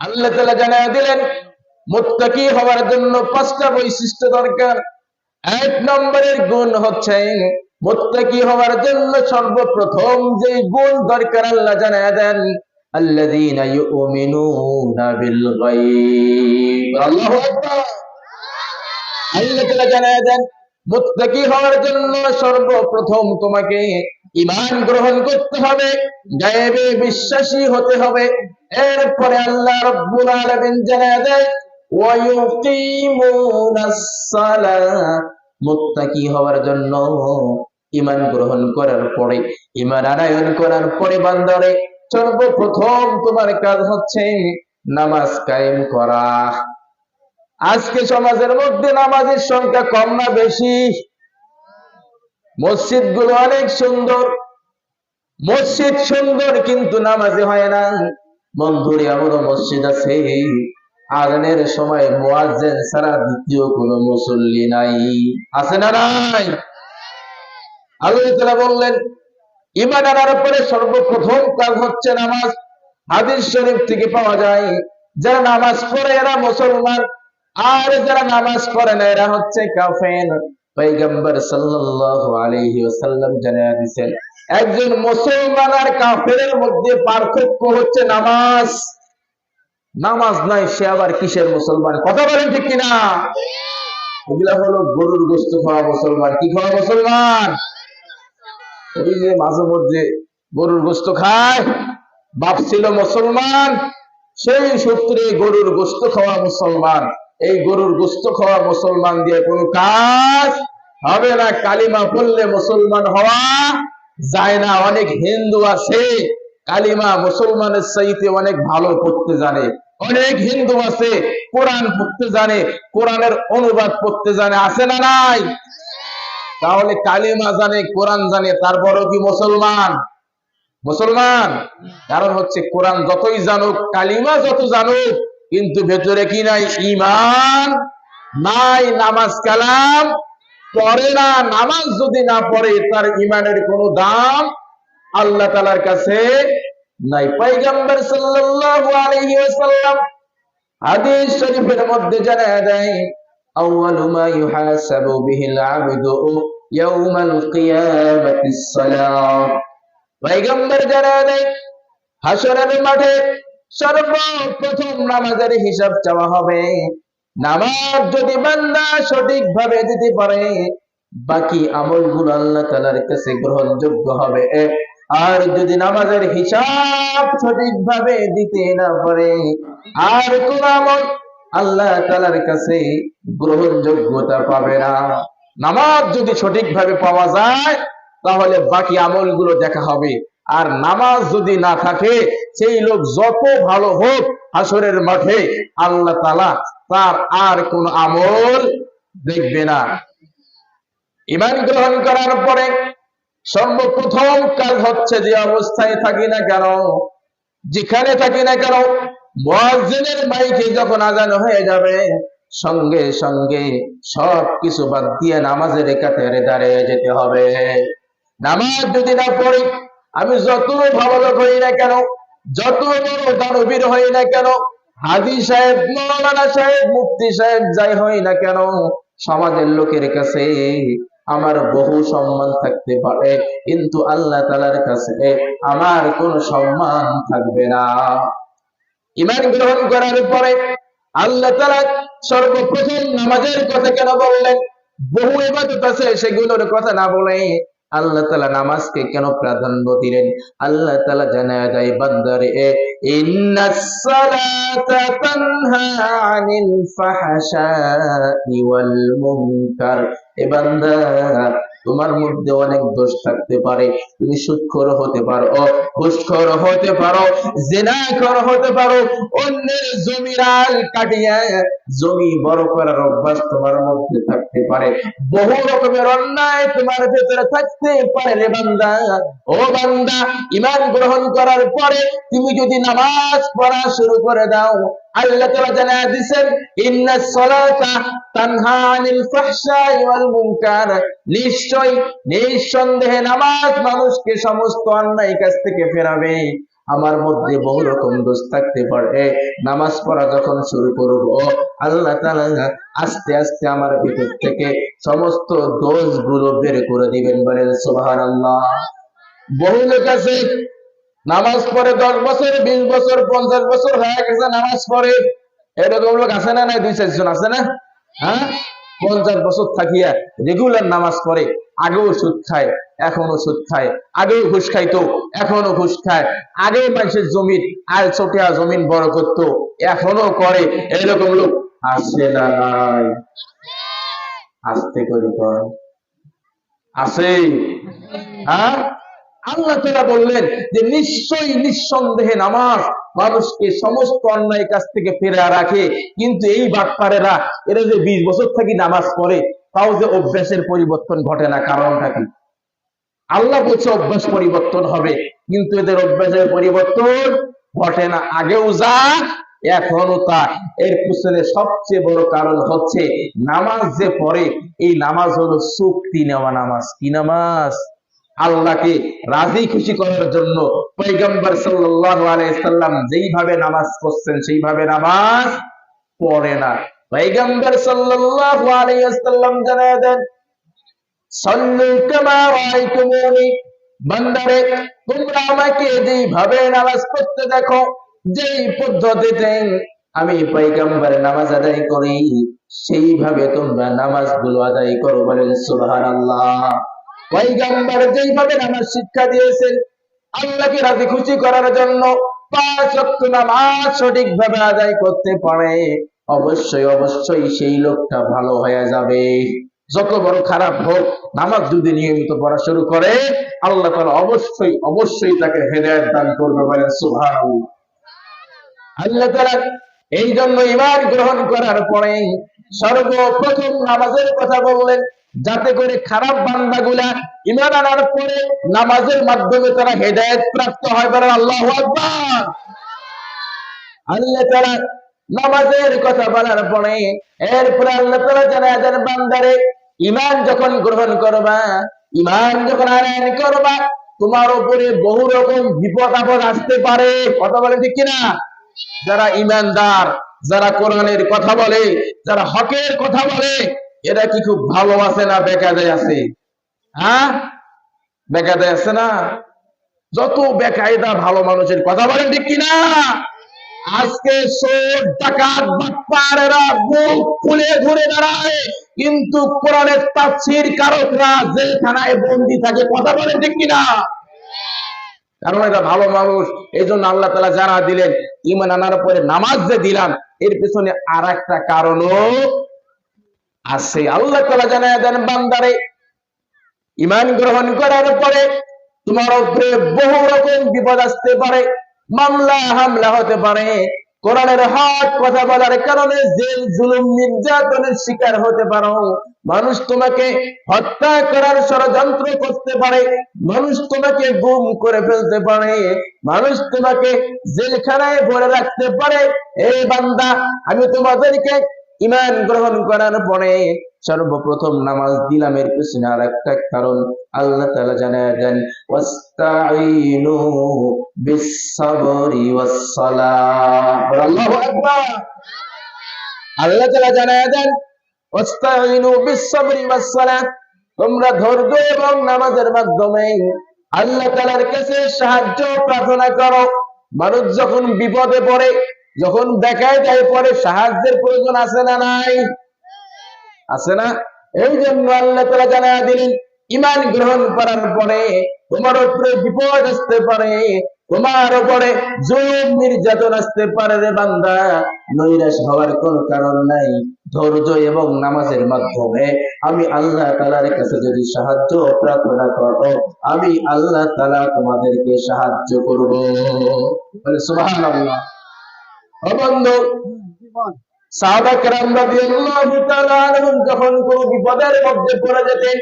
আল্লাহ তালা জানায় দিলেন মুত্তাকি হওয়ার জন্য পাঁচটা বৈশিষ্ট্য দরকার এক নম্বরের গুণ হচ্ছে মুত্তাকি হওয়ার জন্য সর্বপ্রথম যে গুণ দরকার আল্লাহ জানায় দেন الذين يؤمنون بالغيب الله أكبر আল্লাহ তাআলা জানায় দেন মুত্তাকি হওয়ার জন্য সর্বপ্রথম তোমাকে ঈমান গ্রহণ করতে হবে গায়েবে বিশ্বাসী হতে হবে এরপরে আল্লাহ রাব্বুল আলামিন জানায় দেয় মুত্তাকি হওয়ার জন্য ঈমান গ্রহণ করার পরে, ঈমান আনায়ন করার পরে বান্দারে সর্বপ্রথম তোমার কাজ হচ্ছে নামাজ কায়েম করা। আজকে সমাজের মধ্যে নামাজের সংখ্যা কম না বেশি? মসজিদগুলো অনেক সুন্দর। মসজিদ সুন্দর কিন্তু নামাজে হয় না। বন্ধুরে এমনও মসজিদ আছে। আজানের সময় মোয়াজ্জেন ছাড়া দ্বিতীয় কোনো মুসল্লি নাই। আছে না নাই? আল্লাহ বললেন ইমান আনার পরে সর্বপ্রথম কাজ হচ্ছে নামাজ। হাদিস শরীফ থেকে পাওয়া যায়, যারা নামাজ পড়ে এরা মুসলমান, আর যারা নামাজ পড়ে না, এরা হচ্ছে কাফের। পয়গম্বর সাল্লাল্লাহু আলাইহি ওয়াসাল্লাম জানিয়ে দিয়েছেন একজন মুসলমান আর কাফেরের মধ্যে পার্থক্য হচ্ছে নামাজ। নামাজ নাই, সে আবার কিসের মুসলমান? কথা বলেন ঠিক কিনা? এগুলা হলো গরুর গোস্ত খাওয়া মুসলমান। কি খাওয়া মুসলমান? ওই যে মাঝে মধ্যে গরুর গোস্ত খায়। বাপ ছিল মুসলমান, সেই সূত্রে গরুর গোস্ত খাওয়া মুসলমান। এই গরুর গোস্ত খাওয়া মুসলমান দিয়ে কোনো কাজ হবে না। কালিমা পড়লে মুসলমান হওয়া যায় না অনেক হিন্দু আছে, কালিমা মুসলমানের চাইতে অনেক ভালো পড়তে জানে। অনেক হিন্দু আছে, কোরআন পড়তে জানে, কোরআনের অনুবাদ পড়তে জানে, আছে না নাই? তাহলে কালিমা জানে, কোরআন জানে, তারপরও কি মুসলমান? মুসলমান? কারণ হচ্ছে কোরআন যতই জানুক, কালিমা যত জানুক, কিন্তু ভেতরে কি নাই? ইমান নাই, নামাজ কালাম পরে না, নামাজ যদি না পড়ে, তার ইমানের কোন দাম আল্লাহ তালার কাছে নাই। পাইগাম্বার সাল্লাম হাদিস শরীফের মধ্যে জানা দেয় أول ما يحاسب به العبد يوم القيامة الصلاة পয়গম্বর جراني দেয়, হাশরের মাঠে সর্বপ্রথম নামাজের হিসাব চাওয়া হবে। নামাজ যদি বান্দা সঠিকভাবে দিতে পারে, বাকি আমলগুলো আল্লাহ তাআলার কাছে গ্রহণযোগ্য হবে। আর যদি নামাজের হিসাব সঠিকভাবে দিতে না পারে, আর কোন আমল আল্লাহ তাআলার কাছে গ্রহণযোগ্যতা পাবে না। নামাজ যদি সঠিকভাবে পাওয়া যায়, তাহলে বাকি আমলগুলো দেখা হবে। আর নামাজ যদি না থাকে, সেই লোক যত ভালো হোক হাসরের মাঠে আল্লাহ তালা তার আর কোন আমল দেখবে না। ইমান গ্রহণ করার পরে সর্বপ্রথম কাজ হচ্ছে যে অবস্থায় থাকি না কেন, যেখানে থাকি না কেন, মুয়াজ্জিনের মাইকে যখন আজান হয়ে যাবে, সঙ্গে সঙ্গে সব কিছু বাদ দিয়ে নামাজের কাতারে দাঁড়িয়ে যেতে হবে। নামাজ যদি না পড়ি, আমি যত ভালো হই না কেন, যত বড় দানবীর হই না কেন হাজি সাহেব, মৌলানা সাহেব, মুফতি সাহেব, যাই হই না কেন, সমাজের লোকের কাছে আমার বহু সম্মান থাকতে পারে, কিন্তু আল্লাহ তালার কাছে আমার কোনো সম্মান থাকবে না। ইমান গ্রহণ করার পরে আল্লাহ তালা সর্বপ্রথম নামাজের কথা কেন বললেন? বহু এবাদত আছে, সেগুলোর কথা না বলে আল্লাহ তালা নামাজকে কেন প্রাধান্য দিলেন? আল্লাহ তালা জানা যায় বান্দারে এ বান্দা তোমার মধ্যে অনেক দোষ থাকতে পারে তুমি সুৎখর হতে পারো ঘুষখর হতে পারো জেনাখর হতে পারো, অন্যের জমিরাল কাটিয়ে জমি বড় করার অভ্যাস তোমার মধ্যে থাকতে পারে। বহু রকমের অন্যায় তোমার ভেতরে থাকতে পারে রে বান্দা। ও বান্দা, ইমান গ্রহণ করার পরে তুমি যদি নামাজ পড়া শুরু করে দাও আল্লাহ তাআলা দিবেন ইন্নাস সালাতা ফাহশাই ওয়াল মুনকার। নিশ্চয় নিঃসন্দেহে নামাজ মানুষকে সমস্ত অন্যায় কাছ থেকে ফেরাবে। আমার মধ্যে বহু রকম দোষ থাকতে পারে। নামাজ পড়া যখন শুরু করব, আল্লাহ তাআলা আস্তে আস্তে আমার ভিতর থেকে সমস্ত দোষগুলো বের করে দিবেন বলেন, সুবহানাল্লাহ। বহু লোক আছে নামাজ পড়ে দশ বছর, বিশ বছর, পঞ্চাশ বছর হয়ে গেছে নামাজ পড়ে। এরকম লোক আছে না নাই? দুই চারজন আছে না? হ্যাঁ? পঞ্চাশ বছর থাকিয়া রেগুলার নামাজ পড়ে, আগেও সুদ খায়, এখনও সুদ খায়, আগেও ঘুষ খাইতো, এখনও ঘুষ খায়। আগে মানুষের জমিন আর ছোটিয়া জমিন বড় করতো, এখনও করে, এরকম লোক আসে না নাই? আসতে করে আছে। হ্যাঁ? আল্লাহ তারা বললেন যে নিশ্চয়ই নিঃসন্দেহে নামাজ মানুষকে সমস্ত অন্যায় কাছ থেকে ফেরা রাখে। কিন্তু এই বাটপারেরা, এরা যে বিশ বছর থাকি নামাজ পড়ে, তাও যে অভ্যাসের পরিবর্তন ঘটে না, কারণটা কি? আল্লাহ বলছে অভ্যাস পরিবর্তন হবে, কিন্তু এদের অভ্যাসের পরিবর্তন ঘটে না। আগেও যা এখনও তা। এর পিছনে সবচেয়ে বড় কারণ হচ্ছে, নামাজ যে পড়ে, এই নামাজ হলো চুক্তি নেওয়া নামাজ। কি নামাজ? আল্লাহকে রাজি খুশি করার জন্য পৈগম্বর সাল্লাম যেইভাবে নামাজ পড়ছেন, সেইভাবে নামাজ পড়ে না। পৈগম্বর সাল্লাম জানায় দেন কামা বান্দারে, তোমরা নামাজ আমি নামাজ আদায় করি, সেইভাবে বলেন পৈগম্বর যেইভাবে নামাজ শিক্ষা দিয়েছেন আল্লাহকে রাজি খুশি করার জন্য পাঁচ ওয়াক্ত নামাজ সঠিকভাবে আদায় করতে পারে। অবশ্যই অবশ্যই সেই লোকটা ভালো হয়ে যাবে। যত বড় খারাপ হোক, নামাজ যদি নিয়মিত পড়া শুরু করে, আল্লাহ তাআলা অবশ্যই অবশ্যই তাকে হেদায়েত দান করবে বলেন, সুবহানাল্লাহ। আল্লাহ তাআলা এই জন্য ইমান গ্রহণ করার পরে সর্বপ্রথম নামাজের কথা বললেন। যাতে করে খারাপ বান্দাগুলা ইমান আনার পরে নামাজের মাধ্যমে তারা হেদায়েত প্রাপ্ত হয় বলেন আল্লাহু আল্লাহ তাআলা নামাজের কথা বলার পরে এরপরে আল্লাহ তাআলা জানায় দেন বান্দারে, ইমান যখন গ্রহণ করবা, ইমান যখন আনয়ন করবা, তোমার উপরে বহু রকম বিপদ আপদ আসতে পারে। কথা বলে ঠিক কিনা? যারা ইমানদার যারা কোরআনের কথা বলে, যারা হকের কথা বলে, এরা কি খুব ভালো আছে না বেকায়দায় আছে? হ্যাঁ? বেকায়দায় আছে না? যত বেকায়দা ভালো মানুষের কথা বলেন, ঠিক কিনা? আজকে চোর, ডাকাত, বাটপারেরা মুখ খুলে ঘুরে দাঁড়ায় কিন্তু কোরআনের তাফসীর কারকরা জেলখানায় বন্দি থাকে, কথা বলেন, ঠিক কিনা? কারণ এটা ভালো মানুষ এই জন্য আল্লাহ তালা জানা দিলেন ইমান আনার পরে নামাজ যে দিলাম, এর পিছনে আর একটা কারণও আছে। আল্লাহ তালা জানায় দেন, বান্দারে ইমান গ্রহণ করার পরে তোমার উপরে বহু রকম বিপদ আসতে পারে, মামলা, হামলা হতে পারে। কোরআনের হক কথা বলার কারণে জেল, জুলুম, নির্যাতনের শিকার হতে পারো। মানুষ তোমাকে হত্যা করার ষড়যন্ত্র করতে পারে, মানুষ তোমাকে গুম করে ফেলতে পারে, মানুষ তোমাকে জেলখানায় ভরে রাখতে পারে। এই বান্দা, আমি তোমাদেরকে ইমান গ্রহণ করার পরে সর্বপ্রথম নামাজ দিলাম এর পিছনে আর একটা কারণ আল্লাহ তাআলা জানায় দেন আল্লাহু তাআলা জানায় দেন তোমরা ধৈর্য এবং নামাজের মাধ্যমে আল্লাহ তাআলার কাছে সাহায্য প্রার্থনা করো। মানুষ যখন বিপদে পড়ে, যখন দেখায় তাই পরে সাহায্যের প্রয়োজন আছে না নাই? আছে না? এই জন্য আল্লাহ তালা জানা দিলেন ইমান গ্রহণ করার পরে তোমার উপরে বিপদ আসতে পারে, তোমার উপরে জুলুম, নির্যাতন আসতে পারে রে বান্দা। নৈরাশ হওয়ার কোন কারণ নাই, ধৈর্য এবং নামাজের মাধ্যমে। আমি আল্লাহ তালার কাছে যদি সাহায্য প্রার্থনা করো আমি আল্লাহ তালা তোমাদেরকে সাহায্য করব। সুবহানাল্লাহ। বন্ধু সাহাবা কেরাম রাদিয়াল্লাহু তাআলা যখন কোন বিপদের মধ্যে পড়ে যেতেন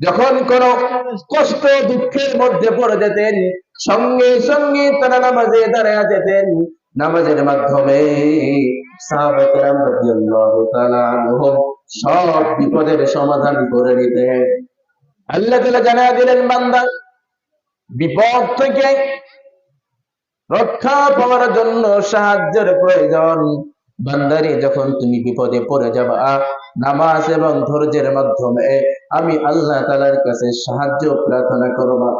যখন কোন কষ্ট, দুঃখের মধ্যে পড়ে যেতেন, সঙ্গে সঙ্গে তারা নামাজে দাঁড়ায় যেতেন। নামাজের মাধ্যমে সব বিপদের সমাধান করে নিতেন আল্লাহ তাআলা জানা দিলেন, বান্দা, বিপদ থেকে রক্ষা পাওয়ার জন্য সাহায্যের প্রয়োজন। বান্দারি, যখন তুমি বিপদে পড়ে যাবা, নামাজ এবং ধৈর্যের মাধ্যমে আমি আল্লাহ তালার কাছে সাহায্য প্রার্থনা করবা।